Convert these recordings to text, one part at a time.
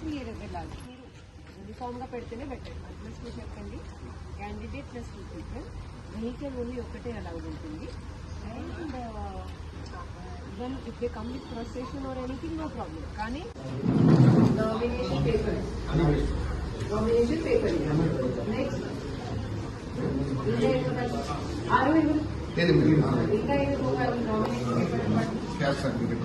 Clear వెళ్ళాలి. మీరు యూనిఫామ్గా పెడితేనే బెటర్ ప్లస్ టూ చెప్పండి. Candidate plus two people vehicle only ఒకటే అలౌడ్ ఉంటుంది. And even if they come with procession or anything no problem కానీ nomination paper nomination paper next. ఇంకా ఎందుకు నామినేషన్ పేపర్ సర్టిఫికేట్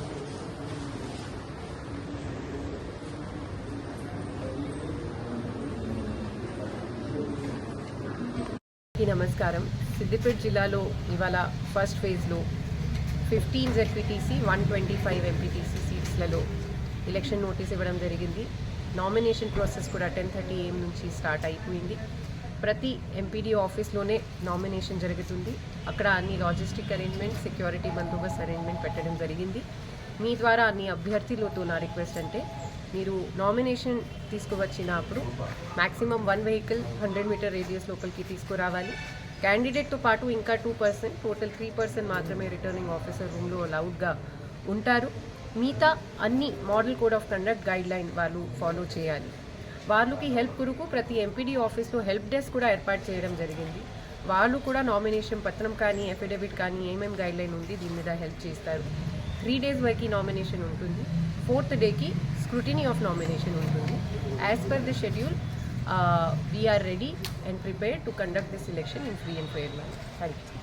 అందరికీ నమస్కారం. సిద్దిపేట జిల్లాలో ఇవాళ ఫస్ట్ ఫేజ్లో fifteen ZPTC one twenty five MPTC సీట్స్లలో election notice ఇవ్వడం జరిగింది. నామినేషన్ ప్రాసెస్ కూడా టెన్ థర్టీ ఏఎం నుంచి స్టార్ట్ అయిపోయింది. ప్రతి ఎంపీడీ ఆఫీస్లోనే నామినేషన్ జరుగుతుంది. అక్కడ అన్ని లాజిస్టిక్ అరేంజ్మెంట్ సెక్యూరిటీ బందోబస్తు అరేంజ్మెంట్ పెట్టడం జరిగింది. మీ ద్వారా అన్ని అభ్యర్థులతో నా రిక్వెస్ట్ అంటే మీరు nomination తీసుకువచ్చినప్పుడు maximum one vehicle hundred meter radius లోపలికి తీసుకురావాలి. క్యాండిడేట్తో పాటు ఇంకా two percent total three percent మాత్రమే రిటర్నింగ్ ఆఫీసర్ రూమ్లో అలౌడ్గా ఉంటారు. మిగతా అన్ని model code of conduct guideline వాళ్ళు ఫాలో చేయాలి. వాళ్ళకి హెల్ప్ కొరకు ప్రతి ఎంపీడీ ఆఫీస్లో హెల్ప్ డెస్క్ కూడా ఏర్పాటు చేయడం జరిగింది. వాళ్ళు కూడా నామినేషన్ పత్రం కానీ అఫిడవిట్ కానీ ఏమేమి గైడ్ లైన్ ఉంది దీని మీద హెల్ప్ చేస్తారు. త్రీ డేస్ వరకు నామినేషన్ ఉంటుంది. ఫోర్త్ డేకి స్క్రూటినీ ఆఫ్ నామినేషన్ ఉంటుంది. As per the schedule we're ready and prepare to conduct this election in free and fair man thank you